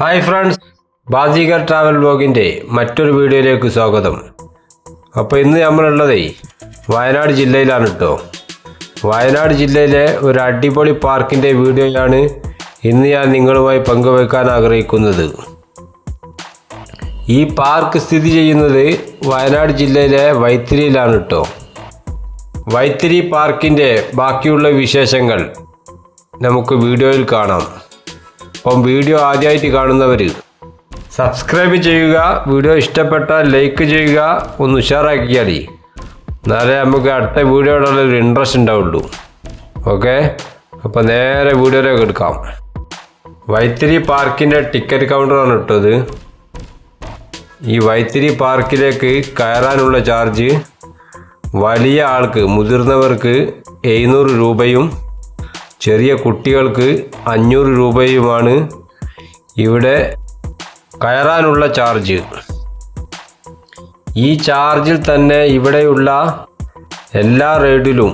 Hi friends ബാസികർ travel ബ്ലോഗിന്റെ മറ്റൊരു വീഡിയോയിലേക്ക് സ്വാഗതം. അപ്പോൾ ഇന്ന് നമ്മളുള്ളതേ വയനാട് ജില്ലയിലാണ് കേട്ടോ വയനാട് ജില്ലയിലെ ഒരു അടിപൊളി പാർക്കിന്റെ വീഡിയോയാണ് ഇന്ന് ഞാൻ നിങ്ങളുമായി പങ്കുവയ്ക്കാൻ ആഗ്രഹിക്കുന്നത്. ഈ പാർക്ക് സ്ഥിതി ചെയ്യുന്നത് വയനാട് ജില്ലയിലെ വൈത്തിരിയിലാണ് കേട്ടോ വൈത്തിരി പാർക്കിന്റെ ബാക്കിയുള്ള വിശേഷങ്ങൾ നമുക്ക് വീഡിയോയിൽ കാണാം. അപ്പം വീഡിയോ ആദ്യമായിട്ട് കാണുന്നവർ സബ്സ്ക്രൈബ് ചെയ്യുക വീഡിയോ ഇഷ്ടപ്പെട്ടാൽ ലൈക്ക് ചെയ്യുക ഒന്ന് ഉഷാറാക്കിയാൽ എന്നാലേ നമുക്ക് അടുത്ത വീഡിയോയോടുള്ള ഒരു ഇൻട്രസ്റ്റ് ഉണ്ടാവുള്ളൂ. ഓക്കെ? അപ്പോൾ നേരെ വീഡിയോയിലേക്ക് എടുക്കാം. വൈത്തിരി പാർക്കിന്റെ ടിക്കറ്റ് കൗണ്ടറാണ് ഇട്ടത്. ഈ വൈത്തിരി പാർക്കിലേക്ക് കയറാനുള്ള ചാർജ് വലിയ ആൾക്ക് മുതിർന്നവർക്ക് എഴുന്നൂറ് രൂപയും ചെറിയ കുട്ടികൾക്ക് അഞ്ഞൂറ് രൂപയുമാണ് ഇവിടെ കയറാനുള്ള ചാർജ്. ഈ ചാർജിൽ തന്നെ ഇവിടെയുള്ള എല്ലാ റൈഡിലും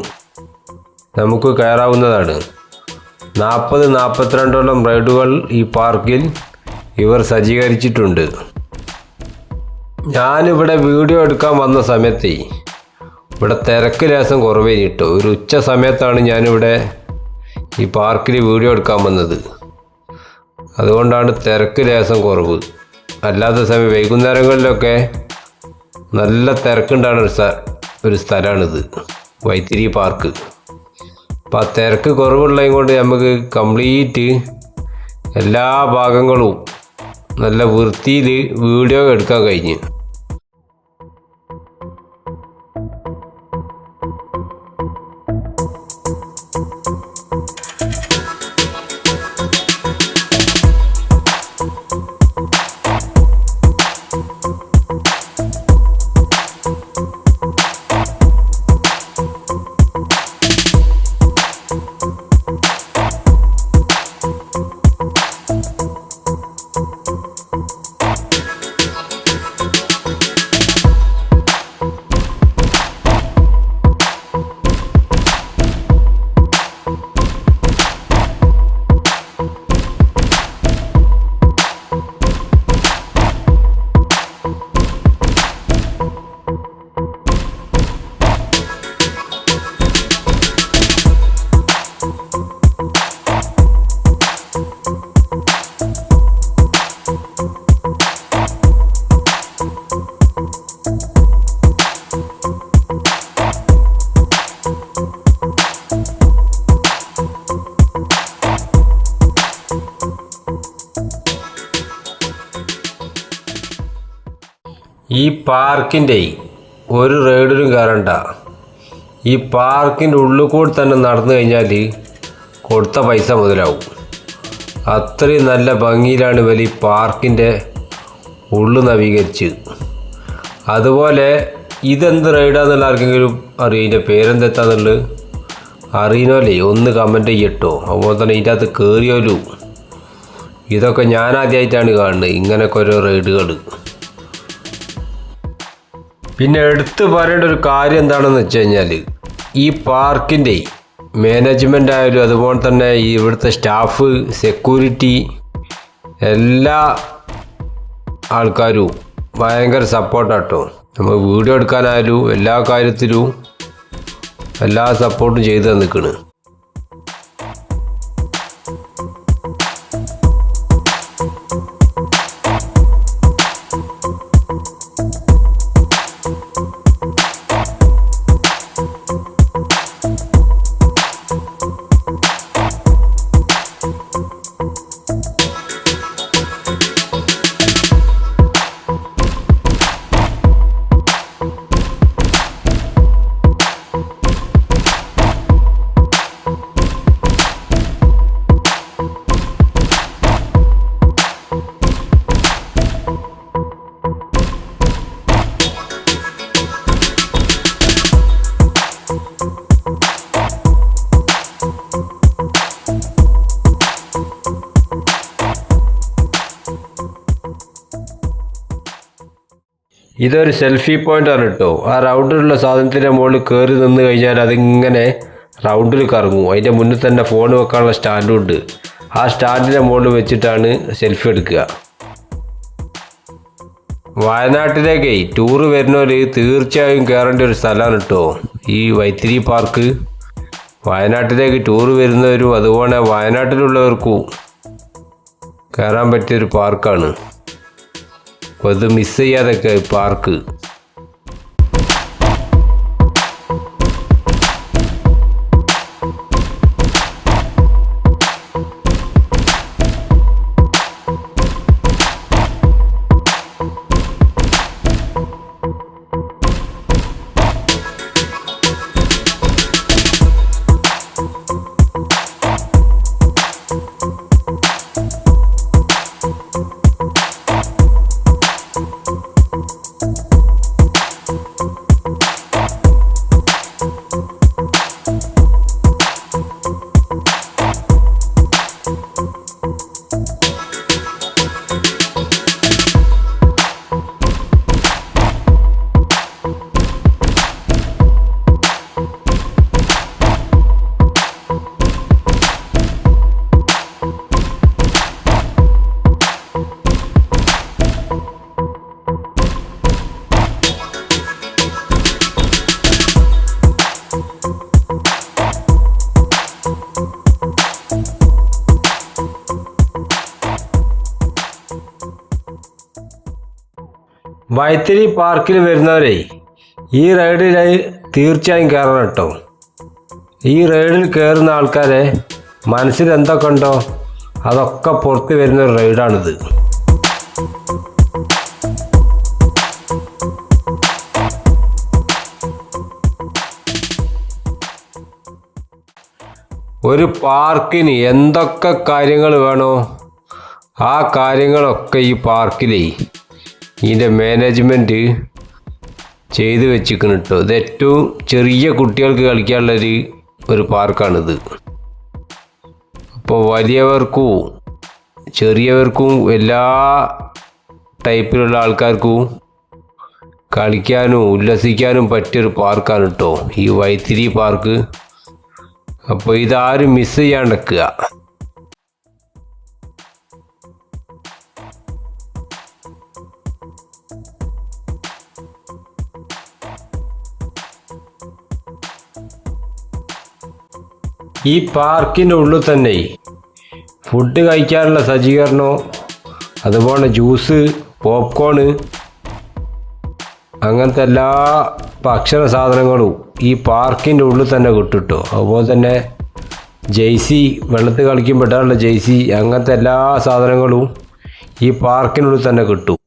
നമുക്ക് കയറാവുന്നതാണ്. നാൽപ്പത് നാൽപ്പത്തിരണ്ടോളം റൈഡുകൾ ഈ പാർക്കിൽ ഇവർ സജ്ജീകരിച്ചിട്ടുണ്ട്. ഞാനിവിടെ വീഡിയോ എടുക്കാൻ വന്ന സമയത്ത് ഇവിടെ തിരക്ക് ലേശം കുറവേ കിട്ടും ഒരു ഉച്ച സമയത്താണ് ഞാനിവിടെ ഈ പാർക്കിൽ വീഡിയോ എടുക്കാൻ വന്നത്. അതുകൊണ്ടാണ് തിരക്ക് ലേശം കുറവ്. അല്ലാത്ത സമയം വൈകുന്നേരങ്ങളിലൊക്കെ നല്ല തിരക്കുണ്ടാണ് ഒരു സ്ഥ ഒരു സ്ഥലമാണിത്. വൈത്തിരി പാർക്ക്. അപ്പം ആ തിരക്ക് കുറവുള്ളതും കൊണ്ട് നമുക്ക് കംപ്ലീറ്റ് എല്ലാ ഭാഗങ്ങളും നല്ല വൃത്തിയിൽ വീഡിയോ എടുക്കാൻ കഴിഞ്ഞു. ഈ പാർക്കിന്റെ ഒരു റൈഡിലും കയറണ്ട. ഈ പാർക്കിന്റെ ഉള്ളിൽ കൂടി തന്നെ നടന്നു കഴിഞ്ഞാൽ കൊടുത്ത പൈസ മുതലാവും. അത്രയും നല്ല ഭംഗിയിലാണ് ഇവർ ഈ പാർക്കിന്റെ ഉള്ളു നവീകരിച്ച് അതുപോലെ ഇതെന്ത് റൈഡാന്നുള്ള ആർക്കെങ്കിലും അറിയും? ഇതിന്റെ പേരെന്തെത്താന്നുള്ളത് അറിയണമല്ലേ ഒന്ന് കമന്റ് ചെയ്യട്ടോ. അതുപോലെ തന്നെ ഇതിന്റെ അകത്ത് കയറിയോലും ഇതൊക്കെ ഞാൻ ആദ്യമായിട്ടാണ് കാണുന്നത്. ഇങ്ങനെയൊക്കെ ഓരോ റൈഡുകൾ പിന്നെ എടുത്തു പറയേണ്ട ഒരു കാര്യം എന്താണെന്ന് വെച്ച് കഴിഞ്ഞാൽ ഈ പാർക്കിന്റെ മാനേജ്മെന്റ് ആയാലും അതുപോലെ തന്നെ ഇവിടുത്തെ സ്റ്റാഫ് സെക്യൂരിറ്റി എല്ലാ ആൾക്കാരും ഭയങ്കര സപ്പോർട്ടാട്ടോ നമ്മൾ വീഡിയോ എടുക്കാനായാലും എല്ലാ കാര്യത്തിലും എല്ലാ സപ്പോർട്ടും ചെയ്തു തന്നിക്കണ്. ഇതൊരു സെൽഫി പോയിന്റ് ആണ് കേട്ടോ ആ റൗണ്ടിലുള്ള സാധനത്തിന്റെ മുകളിൽ കയറി നിന്ന് കഴിഞ്ഞാൽ അതിങ്ങനെ റൗണ്ടിൽ കറങ്ങും. അതിന്റെ മുന്നിൽ തന്നെ ഫോൺ വെക്കാനുള്ള സ്റ്റാൻഡും ഉണ്ട്. ആ സ്റ്റാൻഡിന്റെ മുകളിൽ വെച്ചിട്ടാണ് സെൽഫി എടുക്കുക. വയനാട്ടിലേക്ക് ടൂറ് വരുന്നവർ തീർച്ചയായും കയറേണ്ട ഒരു സ്ഥലമാണ് കേട്ടോ ഈ വൈത്തിരി പാർക്ക് വയനാട്ടിലേക്ക് ടൂറ് വരുന്നവരും അതുപോലെ വയനാട്ടിലുള്ളവർക്കും കയറാൻ പറ്റിയൊരു പാർക്കാണ് അപ്പോൾ ഇത് മിസ് ചെയ്യാതൊക്കെ വൈത്തിരി പാർക്കിൽ വരുന്നവരെ ഈ റൈഡിലായി തീർച്ചയായും കയറണം കേട്ടോ. ഈ റൈഡിൽ കയറുന്ന ആൾക്കാരെ മനസ്സിൽ എന്തൊക്കെ ഉണ്ടോ അതൊക്കെ പുറത്ത് വരുന്ന ഒരു റൈഡാണിത്. ഒരു പാർക്കിന് എന്തൊക്കെ കാര്യങ്ങൾ വേണോ ആ കാര്യങ്ങളൊക്കെ ഈ പാർക്കിലേ ഇതിന്റെ മാനേജ്മെന്റ് ചെയ്തു വെച്ചിരിക്കണം കേട്ടോ ഇത് ഏറ്റവും ചെറിയ കുട്ടികൾക്ക് കളിക്കാനുള്ളൊരു ഒരു പാർക്കാണിത്. അപ്പോൾ വലിയവർക്കും ചെറിയവർക്കും എല്ലാ ടൈപ്പിലുള്ള ആൾക്കാർക്കും കളിക്കാനും ഉല്ലസിക്കാനും പറ്റിയൊരു പാർക്കാണ് കേട്ടോ ഈ വൈത്തിരി പാർക്ക്. അപ്പോൾ ഇതാരും മിസ് ചെയ്യാണ്ടിരിക്കുക ഈ പാർക്കിന്റെ ഉള്ളിൽ തന്നെ ഫുഡ് കഴിക്കാനുള്ള സജ്ജീകരണവും അതുപോലെ ജ്യൂസ് പോപ്കോണ് അങ്ങനത്തെ എല്ലാ ഭക്ഷണ സാധനങ്ങളും ഈ പാർക്കിന്റെ ഉള്ളിൽ തന്നെ കിട്ടുട്ടോ. അതുപോലെ തന്നെ ജെയ്സി വെള്ളത്തിൽ കളിക്കുമ്പോൾ ഇടാനുള്ള ജെയ്സി അങ്ങനത്തെ എല്ലാ സാധനങ്ങളും ഈ പാർക്കിനുള്ളിൽ തന്നെ കിട്ടും.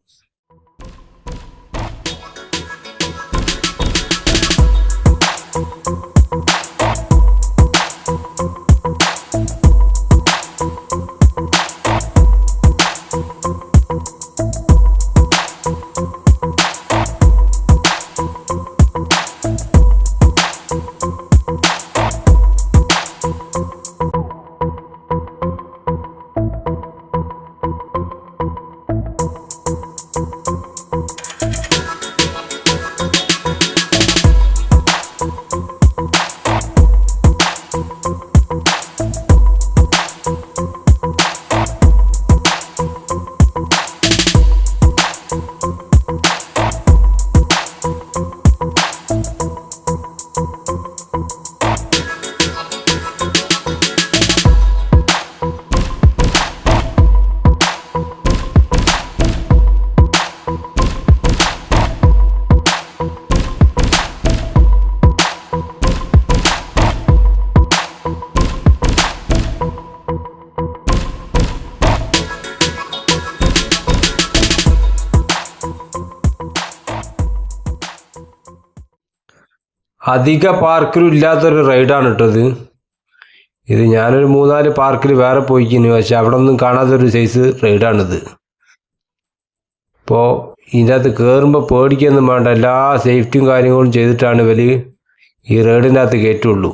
അധിക പാർക്കിലും ഇല്ലാത്തൊരു റൈഡാണ് ഇട്ടത് ഇത്. ഞാനൊരു മൂന്നാൽ പാർക്കിൽ വേറെ പോയിക്കുന്നു പക്ഷെ അവിടെ ഒന്നും കാണാത്തൊരു സൈസ് റൈഡാണിത്. ഇതിന്റെ അകത്ത് കയറുമ്പോൾ പേടിക്കൊന്നും വേണ്ട. എല്ലാ സേഫ്റ്റിയും കാര്യങ്ങളും ചെയ്തിട്ടാണ് ഇവർ ഈ റൈഡിന്റെ അകത്ത് കയറ്റുള്ളൂ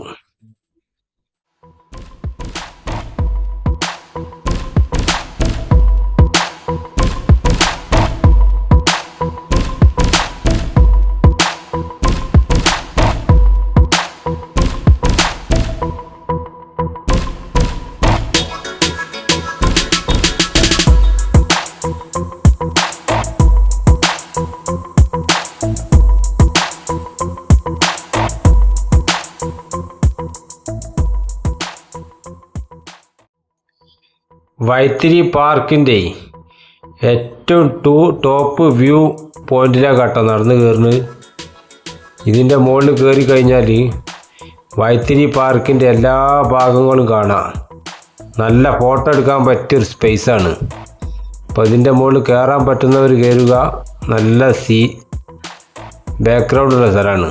വൈത്തിരി പാർക്കിന്റെ ഏറ്റവും ടു ടോപ്പ് വ്യൂ പോയിന്റിലാണ് കേട്ടോ നടന്ന് കയറുന്നത് ഇതിന്റെ മുകളിൽ കയറി കഴിഞ്ഞാൽ വൈത്തിരി പാർക്കിന്റെ എല്ലാ ഭാഗങ്ങളും കാണാം. നല്ല ഫോട്ടോ എടുക്കാൻ പറ്റിയൊരു സ്പേസാണ് അപ്പോൾ ഇതിന്റെ മുകളിൽ കയറാൻ പറ്റുന്നവർ കയറുക നല്ല സീ ബാക്ക്ഗ്രൗണ്ടുള്ള സ്ഥലമാണ്.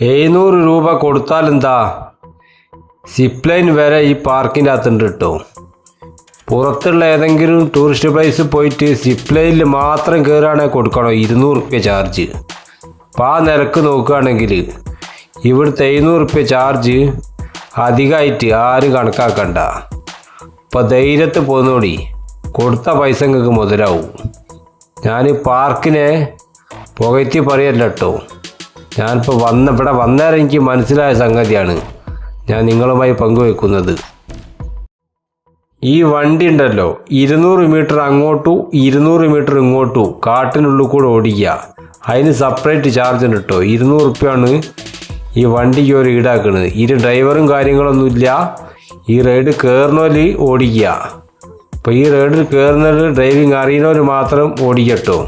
എഴുന്നൂറ് രൂപ കൊടുത്താൽ എന്താ? സിപ്ലൈൻ വരെ ഈ പാർക്കിന്റെ അകത്തുണ്ട് കേട്ടോ. പുറത്തുള്ള ഏതെങ്കിലും ടൂറിസ്റ്റ് പ്ലേസ് പോയിട്ട് സിപ്ലൈനിൽ മാത്രം കയറുകയാണെങ്കിൽ കൊടുക്കണോ? ഇരുന്നൂറ് റുപ്യ ചാർജ് അപ്പോൾ ആ നിരക്ക് നോക്കുകയാണെങ്കിൽ ഇവിടുത്തെ എഴുന്നൂറ് റുപ്യ ചാർജ് അധികമായിട്ട് ആരും കണക്കാക്കണ്ട. അപ്പോൾ ധൈര്യത്തിൽ പോന്നോടി. കൊടുത്ത പൈസ നിങ്ങൾക്ക് മുതലാവും. ഞാൻ പാർക്കിനെ പുകഴ്ത്തി പറയല്ലോ ഞാനിപ്പോൾ വന്ന ഇവിടെ വന്നേരം എനിക്ക് മനസ്സിലായ സംഗതിയാണ് ഞാൻ നിങ്ങളുമായി പങ്കുവെക്കുന്നത്. ഈ വണ്ടി ഉണ്ടല്ലോ ഇരുന്നൂറ് മീറ്റർ അങ്ങോട്ടും ഇരുന്നൂറ് മീറ്റർ ഇങ്ങോട്ടും കാട്ടിനുള്ളിൽ കൂടെ ഓടിക്കുക. അതിന് സെപ്പറേറ്റ് ചാർജ് ഉണ്ട് കേട്ടോ ഇരുന്നൂറ് റുപ്യാണ് ഈ വണ്ടിക്ക് ഒരു ഈടാക്കുന്നത് ഇരു ഡ്രൈവറും കാര്യങ്ങളൊന്നുമില്ല ഈ റൈഡ് കയറുന്നവർ ഓടിക്കുക. അപ്പോൾ ഈ റൈഡിൽ കയറുന്നവർ ഡ്രൈവിംഗ് അറിയുന്നവർ മാത്രം ഓടിക്കട്ടോ.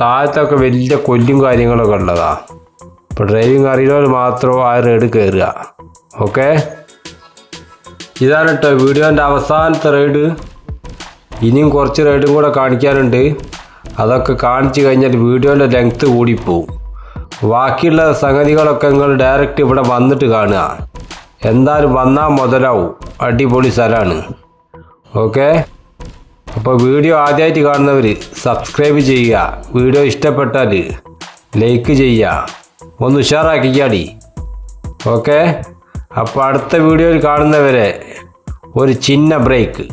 താഴത്തൊക്കെ വലിയ കൊല്ലും കാര്യങ്ങളൊക്കെ ഉള്ളതാ. അപ്പോൾ ഡ്രൈവിംഗ് അറിയുന്നവർ മാത്രം ആ റൈഡ് കയറുക ഓക്കെ? ഇതാണ് കേട്ടോ വീഡിയോന്റെ അവസാനത്തെ റൈഡ് ഇനിയും കുറച്ച് റൈഡും കൂടെ കാണിക്കാനുണ്ട്. അതൊക്കെ കാണിച്ചു കഴിഞ്ഞാൽ വീഡിയോന്റെ ലെങ്ത്ത് കൂടിപ്പോവും. ബാക്കിയുള്ള സംഗതികളൊക്കെ നിങ്ങൾ ഡയറക്റ്റ് ഇവിടെ വന്നിട്ട് കാണുക. എന്തായാലും വന്നാൽ മുതലാവും. അടിപൊളി സ്ഥലമാണ്. ഓക്കെ? അപ്പോൾ വീഡിയോ ആദ്യമായിട്ട് കാണുന്നവർ സബ്സ്ക്രൈബ് ചെയ്യുക. വീഡിയോ ഇഷ്ടപ്പെട്ടാൽ ലൈക്ക് ചെയ്യുക. ഒന്ന് ഉഷാറാക്കിക്കാടി. ഓക്കെ അപ്പോൾ അടുത്ത വീഡിയോയിൽ കാണുന്നവരെ ഒരു ചിന്ന ബ്രേക്ക്